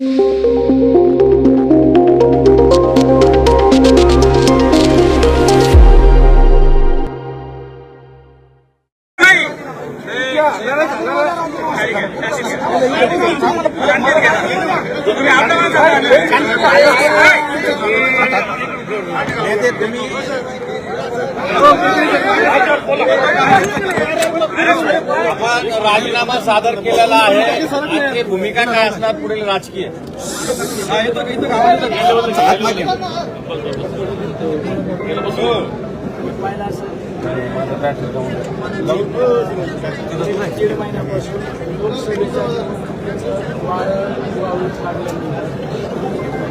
Thank you. आपण राजीनामा सादर केलेला आहे. भूमिका काय असणार पुढील राजकीय? दीड महिन्यापासून लोकसभेच्या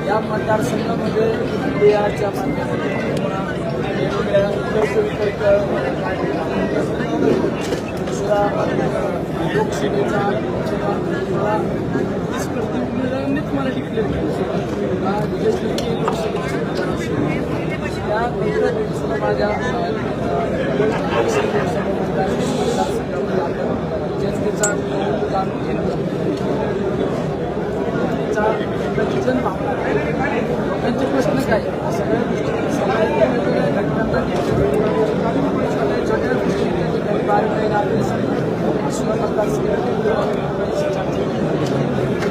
या मतदारसंघामध्ये बिहारच्या माध्यमातून वेगवेगळ्या लोकसभेचा मला डिक्लेअर केलं माझ्या जनतेचा जाणून घेतलं त्यांचा जन भावना त्यांचे प्रश्न काय सगळ्या गोष्टी सगळ्या वेगवेगळ्या घटनांना छोट्या छोट्या गोष्टी त्यांच्या काही बारकाईने आपले सुद्धा मतदारसंघातील चर्चा केली.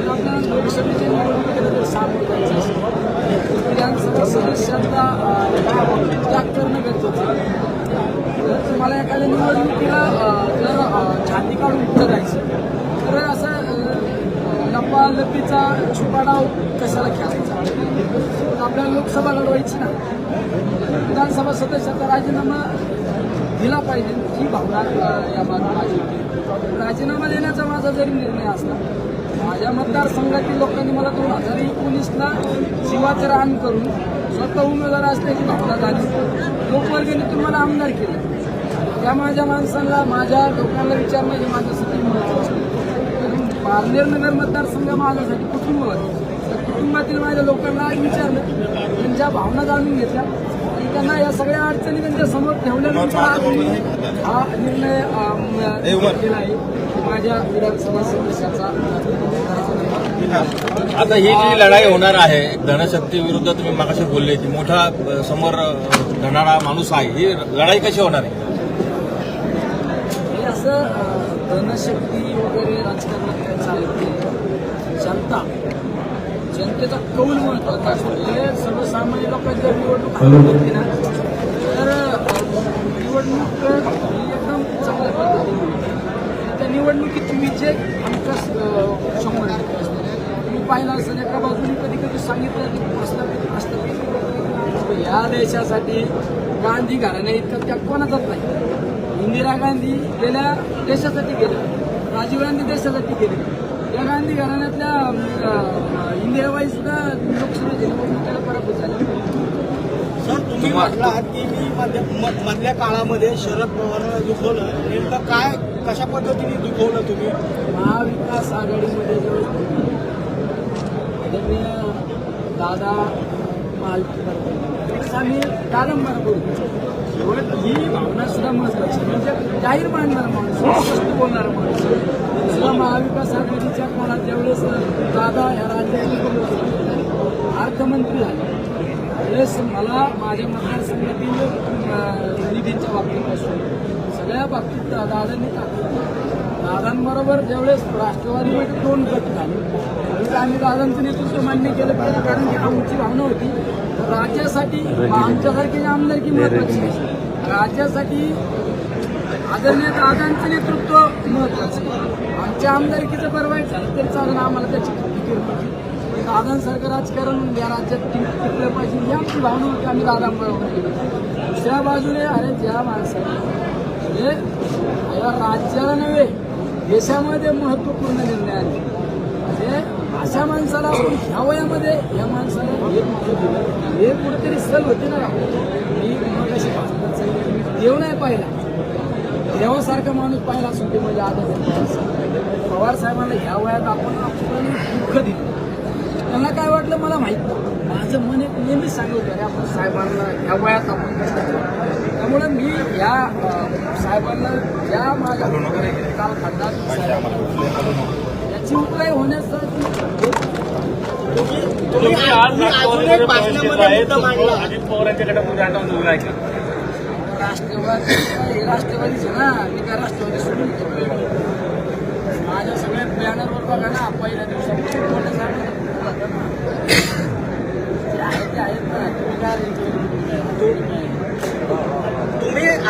आपल्या लोकसभेच्या निवडणुकीला जर सामोरं जायचं असेल विधानसभा सदस्यांना अं, त्याग करणं गरजेचं आहे जर तुम्हाला एखाद्या निवडणुकीला अं, जर अं, छाती काढून पुढे जायचं तर असं अं, लपा लपीचा छुपा डाव कशाला खेळायचा? आपल्याला लोकसभा लढवायची ना. विधानसभा सदस्याचा राजीनामा दिला पाहिजे. ही भावना या मागे माझी होती राजीनामा देण्याचा माझा जरी निर्णय असला माझ्या मतदारसंघातील लोकांनी मला दोन हजार एकोणीसला जीवाचं रान करून स्वतः उमेदवार असल्याची भावना झाली. लोकवर्गणीतून मला आमदार केलं. त्या माझ्या माणसांना माझ्या लोकांना विचारणं हे माझ्यासाठी महत्वाचं पारनेर नगर मतदारसंघ माझ्यासाठी कुटुंब होतं त्या कुटुंबातील माझ्या लोकांना विचारलं त्यांच्या भावना जाणून घेतल्या आणि त्यांना या सगळ्या अडचणी त्यांच्यासमोर ठेवल्यानंतर आज मी हा निर्णय केला आहे. की माझ्या विधानसभा सदस्याचा आता ही जी लढाई होणार आहे धनशक्ती विरुद्ध तुम्ही मागाशी बोलले की मोठा समोर अ, धनारा माणूस आहे. ही लढाई कशी होणार आहे? हे असं धनशक्ती वगैरे राजकारणात काय चालत नाही. जनता जनतेचा कौल महत्त्वाचा हे सर्वसामान्य लोकांची जर निवडणूक घेतली ना तर निवडणूक ही एकदम चांगल्या पद्धतीने. त्या निवडणुकीत विजय अं, शंभर टक्के असतो तुम्ही पाहिलं असेल एका बाजूने कधी कधी सांगितलं की प्रस्तावित प्रस्तावित या देशासाठी गांधी घराण्या इतकं त्या कोणाचाच नाही. इंदिरा गांधी गेल्या देशासाठी गेल्या राजीव गांधी देशासाठी गेले. या गांधी घराण्यातल्या इंदिराबाई सुद्धा लोकसभेच्या निवडणुकीला पराभूत झाल्या सर तुम्ही म्हटलात की मी मधल्या काळामध्ये शरद पवारांना दुखवलं. नेमकं काय कशा पद्धतीने दुखवलं तुम्ही? महाविकास आघाडीमध्ये आदरणीय दादा माल आम्ही कादंबरा करू ही भावना सुद्धा महत्वाची म्हणजे जाहीर मांडणारा माणूस स्पष्ट बोलणारा माणूस. सुद्धा महाविकास आघाडीच्या काळात ज्यावेळेस दादा या राज्याचे अर्थमंत्री झाले त्यावेळेस मला माझ्या मतदारसंघातील निधींच्या बाबतीपासून सगळ्या बाबतीत दादांनी टाकलं दादांबरोबर ज्यावेळेस राष्ट्रवादीमध्ये दोन गट झाले आम्ही दादांचं नेतृत्व मान्य केलं पाहिजे कारण की आमची भावना होती. राज्यासाठी आमच्यासारखी आमदारकी महत्वाची. राज्यासाठी आदरणीय दादांचं नेतृत्व महत्वाचं. आमच्या आमदारकीचं वाईट झालं तरी चालेल आम्हाला त्याची फिकीर होती दादांसारखं राजकारण या राज्यात टिक- टिकलं पाहिजे. ही आमची भावना होती आम्ही दादांबरोबर केली दुसऱ्या बाजूने अरे ज्या माणसाने या राज्याला नव्हे देशामध्ये महत्त्वपूर्ण निर्णय आले म्हणजे अशा माणसाला आपण ह्या वयामध्ये या माणसाला हे हे कुठेतरी सल होते ना मी सांगितलं, मी देव नाही पाहिला. देवासारखा माणूस पाहिला असून ते म्हणजे आदर. पवार साहेबांना ह्या वयात आपण आपण दुःख दिलं. त्यांना काय वाटलं मला माहीत माझं मन एक नेहमीच सांगत अरे आपण साहेबांना ह्या वयात आपण केलं. त्यामुळे मी या साहेबांना ज्या माझ्या कालखंडात उकळी होण्यासाठी मांडला. अजित पवार यांच्याकडे मुलगा आहे. का राष्ट्रवादी राष्ट्रवादीचे ना. मी काय राष्ट्रवादी सोडून. माझ्या सगळ्या बॅनरवर बघा ना. पहिल्या दिवसापासून मोठ्या साहेबांचा जे आहेत ते आहेत ना. तुम्ही काय तुम्ही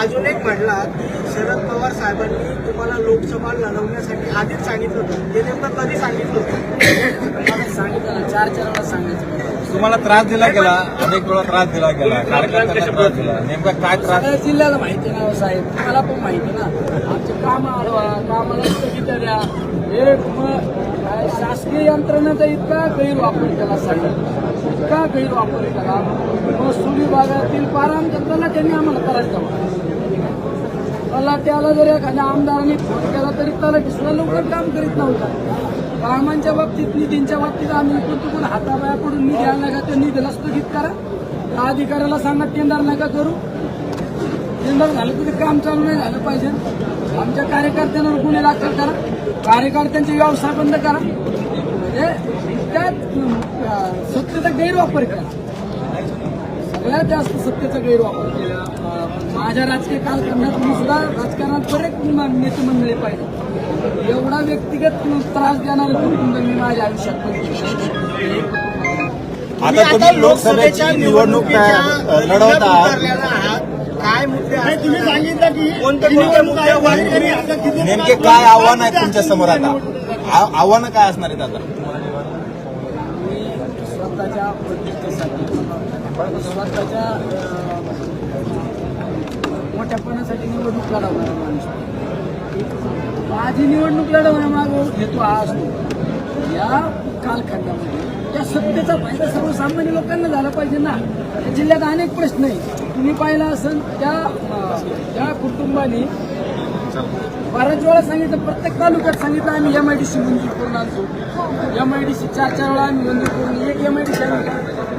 अजून एक म्हणला की शरद पवार साहेबांनी तुम्हाला लोकसभा लढवण्यासाठी आधीच सांगितलं होतं. ते नेमकं कधी सांगितलं होतं? मला सांगितलं ना चार चार वेळा सांगायचं तुम्हाला त्रास दिला गेला? अनेक वेळा त्रास दिला गेला. कार्यकर्त्यांना त्रास दिला? नेमका काय त्रास? जिल्ह्याला माहिती ना हो साहेब. मला पण माहिती ना. आमचे काम आडवा कामाला स्थगित द्या. हे शासकीय यंत्रणेचा इतका गैरवापर केला साहेब. इतका गैरवापर केला. महसूल विभागातील पारा आमच्या तलाट्यांनी आम्हाला मला त्याला जर एखाद्या आमदाराने फोन केला तरी त्याला दुसरा लवकर काम करीत नव्हता. कामांच्या बाबतीत निधींच्या बाबतीत आम्ही इकडून तिकडून हाताबायाकडून निधी आणला का त्या निधीला स्थगित करा. त्या अधिकाऱ्याला सांगा टेंडर नका करू. टेंडर झालं तरी काम चालू नाही झालं पाहिजे. आमच्या कार्यकर्त्यांना गुन्हे दाखल करा. कार्यकर्त्यांचे व्यवसाय बंद करा. म्हणजे त्यात सत्तेचा गैरवापर करा. सगळ्यात जास्त सत्तेचा गैरवापर केला. माझ्या राजकीय कालखंडात मी सुद्धा राजकारणात बरेच नेते मंडळी पाहिजे एवढा व्यक्तिगत त्रास देणारे कुटुंब मी माझ्या आयुष्यात पाहिजे. तुम्ही तुम्ही लोकसभेची निवडणूक निवडणुकीच्या लढवत आहात? काय मुद्दे आहेत तुम्ही सांगितलं की कोणते मुद्दे नेमके काय आव्हान आहेत तुमच्यासमोर आता? आव्हानं काय असणार आहेत आता? स्वतःच्या मोठ्यापणासाठी निवडणूक लढवणारा माणूस. आहे. माझी निवडणूक लढवण्यामागं हेतू हा असतो. या कालखंडामध्ये त्या सत्तेचा फायदा सर्वसामान्य लोकांना झाला पाहिजे ना. जिल्ह्यात अनेक प्रश्न आहे तुम्ही पाहिला असेल त्या त्या कुटुंबाने बऱ्याच वेळा सांगितलं प्रत्येक तालुक्यात सांगितलं आम्ही एम आय डी सी मंजूर करून आणतो. एम आय डी सी चार चार वेळा आम्ही मंजूर करून एक एम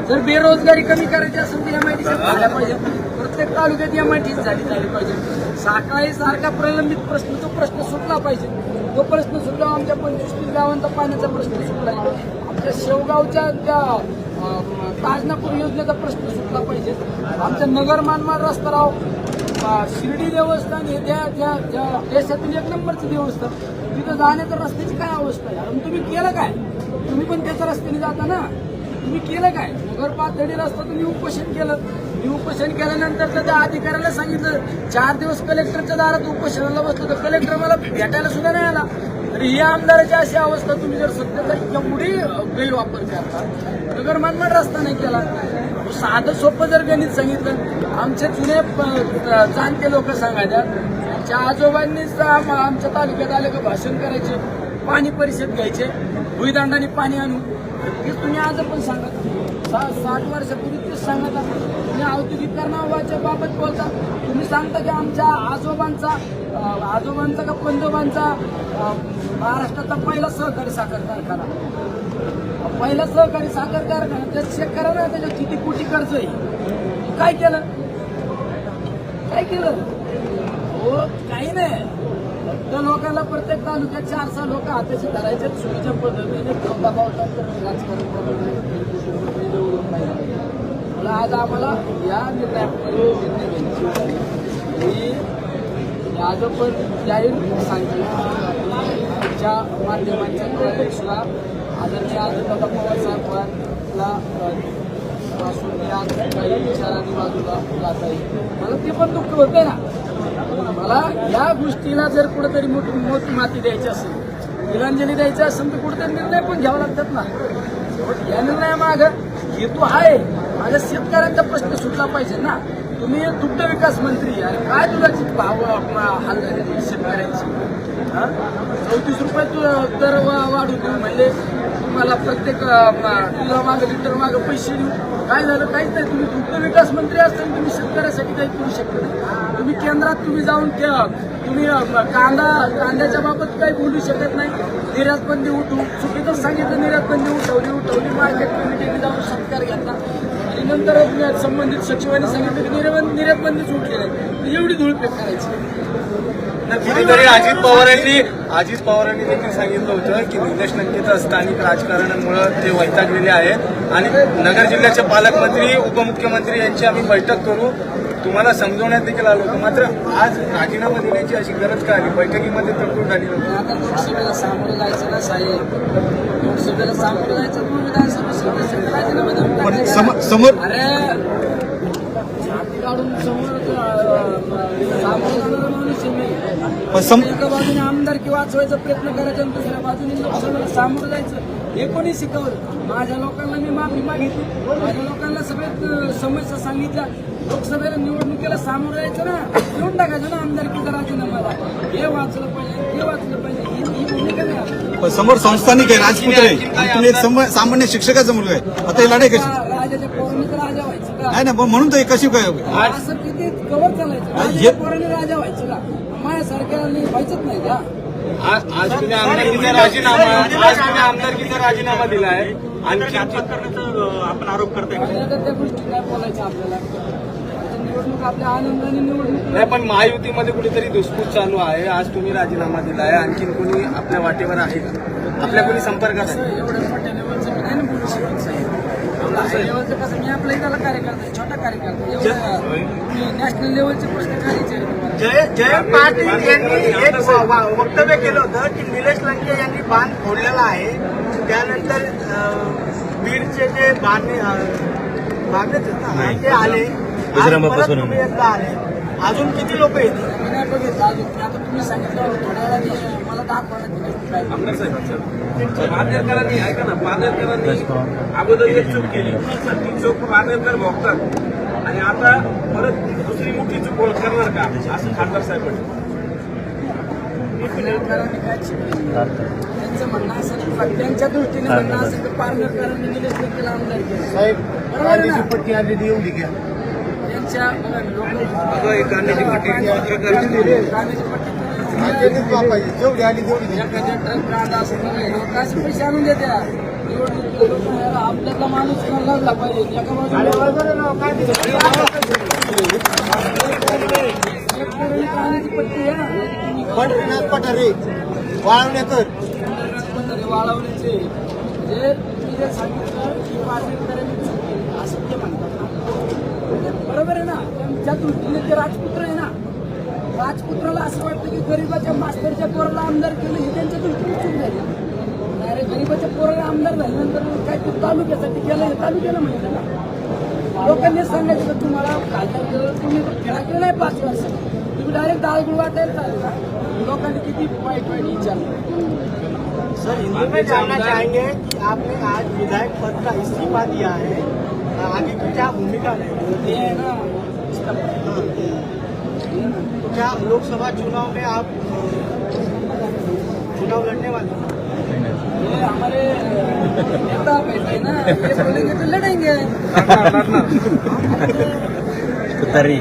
जर बेरोजगारी कमी करायची असेल तर एमआयटी झाल्या पाहिजे. प्रत्येक तालुक्यात एमआयटी झाली झाली पाहिजे. सकाळी सारखा प्रलंबित प्रश्न तो प्रश्न सुटला पाहिजे. तो प्रश्न सुटला आमच्या पंचवीस तीस गावांचा पाण्याचा प्रश्न सुटला. आमच्या शेवगावच्या त्या ताजनापूर योजनेचा प्रश्न सुटला पाहिजे. आमच्या नगर मानमाड रस्ता राव शिर्डी देवस्थान हे त्या त्या त्या देशातील एक नंबरचं देवस्थान. तिथं जाण्याच्या रस्त्याची काय अवस्था आहे? आणि तुम्ही केलं काय? तुम्ही पण त्याच्या रस्त्याने जाता ना? तुम्ही केलं काय? नगर पातळीला असतं तुम्ही उपोषण केलं. मी उपोषण केल्यानंतर तर त्या अधिकाऱ्याला सांगितलं चार दिवस कलेक्टरच्या दारात उपोषणाला बसलो तर कलेक्टर मला भेटायला सुद्धा नाही आला. तर ही आमदाराची अशी अवस्था तुम्ही जर सत्तेचा एवढी गैरवापर करता नगर मनमाड रस्ता नाही केला. साधं सोपं जर गणित सांगितलं आमचे जुने प- जाणते लोक सांगायच्या आमच्या आजोबांनीच आमच्या तालुक्यात आले का भाषण करायचे पाणी परिषद घ्यायचे भुईदांडाने पाणी आणू हे तुम्ही आज पण सांगत सा- साठ वर्षापूर्वी तेच सांगत आहात. तुम्ही औद्योगिकरणाच्या बाबत बोलता. तुम्ही सांगता की आमच्या आजोबांचा आजोबांचा का पंजोबांचा महाराष्ट्राचा पहिला सहकारी साखर कारखाना. पहिला सहकारी साखर कारखाना. त्यात चेक त्याच्या त्याच्यात किती कोटी कर्ज आहे? काय केलं? काय केलं? हो काही नाही. त्या लोकांना प्रत्येक तालुक्यात चार सहा लोक हाताशी धरायचे चुकीच्या पद्धतीने दबाव राजकारण पाहिजे आज आम्हाला या निर्णयामध्ये निर्णय घ्यायची मी आज पण जाहीर सांगतो आमच्या माध्यमांच्या द्वारे सुद्धा आदरणीय आजोबा पवार साहेबांना पासून मी आज काही विचारांनी बाजूला जात आहे मला ते पण दुःख होतं ना. मला या गोष्टीला जर कुठेतरी मोठी मोठी माती द्यायची असेल तिलांजली द्यायची असेल तर कुठेतरी निर्णय पण घ्यावा लागतात ना. या निर्णयामाग हेतू आहे. माझ्या शेतकऱ्यांचा प्रश्न सुटला पाहिजे ना. तुम्ही दुग्ध विकास मंत्री आणि काय दुधाची भाव अं, हाल झाले शेतकऱ्यांची. चौतीस रुपये दर वा- वाढू देऊ म्हणजे तुम्हाला प्रत्येक किलो मागं लिटर मागं पैसे देऊ. काय झालं? काहीच नाही. तुम्ही दुग्ध विकास मंत्री असताना तुम्ही शेतकऱ्यासाठी काही करू शकत नाही. तुम्ही केंद्रात तुम्ही जाऊन तुम्ही कांदा कांद्याच्या बाबत काही बोलू शकत नाही. निर्यात बंदी उठू. चुकीतच सांगितलं निर्यात बंदी उठवली उठवली. मार्केट कमिटीने जाऊन सत्कार घेतला. नंतर संबंधित सचिवांनी सांगितलं की निर्बंध निर्बंध सुटलेला एवढी धूळ फेक करायची. कुठेतरी अजित पवारांनी अजित पवारांनी देखील सांगितलं होतं की निलेश लंकेचं स्थानिक राजकारणामुळे ते वैतागलेले आहेत. आणि नगर जिल्ह्याचे पालकमंत्री उपमुख्यमंत्री यांची आम्ही बैठक करू. तुम्हाला समजवण्यात देखील आलो होतो. मात्र आज राजीनामा देण्याची अशी गरज काय आली? बैठकीमध्ये तरतूद झाली आता लोकसभेला सामोरं जायचं ना साहेब? लोकसभेला सामोरं जायचं विधानसभा सदस्याचा राजीनामा देऊन पण टाकायचा. सम- समोर अरे छाती काढून समोर एका बाजूने आमदारकी वाचवायचा प्रयत्न करायचा आणि दुसऱ्या बाजूने लोकसभेला सामोरं जायचं. हे कोणी शिकवलं? माझ्या लोकांना मी माफी मागितली. माझ्या लोकांना सगळ्यात समस्या सांगितल्या. लोकसभेला निवडणुकीला सामोरं जायचं ना देऊन टाकायचं ना आमदारकीचा राजीनामाला हे वाचलं पाहिजे हे वाचलं पाहिजे. ही भूमिका नाही. आपली. पण समोर संस्थानिक आहे राजपुत्र आहे. तुम्ही एक सामान्य शिक्षकाचा मुलगा आहे. आता ही लढाई कशी रा- राजाच्या पोरांनी तर राजा नाही ना मग म्हणून तर हे कशी काय असं किती कवर चालायचं? राजा व्हायचं का? माझ्यासारख्याला व्हायचंच नाही का? आज आज तुम्ही आमदारकीचा राजीनामा आज तुम्ही आमदारकीचा राजीनामा दिलाय. आणखी आपण आरोप करताय. त्या गोष्टी काय बोलायच्या आपल्याला? आता निवडणूक आपल्या आनंदाने निवडणूक नाही पण महायुतीमध्ये कुठेतरी धुसफूस चालू आहे. आज तुम्ही राजीनामा दिलाय. आणखीन कोणी आपल्या वाटेवर आहे? का आपल्या कोणी संपर्कात आहे एवढं मोठ्या लेवलचं मी नाही ना बोलू शकत साहेब आपलं हाय लेवलचं कसं मी आपल्या इथला कार्यकर्ता आहे, छोटा कार्यकर्ता. एवढं नॅशनल लेवलचे प्रश्न मला? जय जयंत पाटील यांनी एक वा- वा- वक्तव्य केलं होतं की निलेश लंके यांनी बांध फोडलेला आहे. त्यानंतर अं, बीडचे जे बांधणे अं, बांधलेच आहेत ना, ते आले. आज परत तुम्ही एकदा आले. अजून किती लोक येतील? मी नाही बघितलं अजून. मी आता तुम्ही सांगितलं थोड्या वेळाने मला दाखवा ना ती गोष्ट काय आमदार साहेब पादरकरांनी ऐका ना पादरकरांनी अगोदर एक चूक केली ती चूक पादरकर भोगतात आणि आता परत दुसरी मोठी चूक करणार का असं खासदार साहेब काय शिकवलं त्यांचं म्हणणं त्यांच्या दृष्टीने म्हणणं असं की पार्नरकरांनी निलेश लंकेला आमदार केलं? पट्टी आलेली एवढी घ्या त्यांच्या जेवढी आली तेवढी असं पैसे आणून देत्या आपल्यातला माणूस लागला पाहिजे पट्टी आहे पंढरीनाथ पठारे वाळवणेकर वाळवण्याचे म्हणजे तुम्ही सांगितलं की असं ते म्हणतात ना. बरोबर आहे ना त्यांच्या दृष्टीने ते राजपुत्र आहे ना राजपुत्राला असं वाटतं की गरीबाच्या मास्तरच्या पोराला आमदार केलं ही त्यांच्या दृष्टीने चूक झाली. अरे गरीबाच्या पोराला आमदार झाल्यानंतर काय ते तालुक्यासाठी केलं हे तालुक्याला माहिती ना लोकांनी सांगायचं तुम्हाला खासदार तुम्ही तर नाही पाच वर्ष. तुम्ही डायरेक्ट दाळगुळ वाटायला चालेल का? लोकांनी किती वाईट वाईट विचारलं. सर हिंदी में जानना चाहेंगे कि आपने आज विधायक पद का इस्तीफा दिया है आगे की क्या भूमिका रहेगी? ना। क्या लोकसभा चुनाव में आप चुनाव लड़ने वाले हैं? ये हमारे नेता बैठे हैं ना ये बोलेंगे तो लड़ेंगे। तरी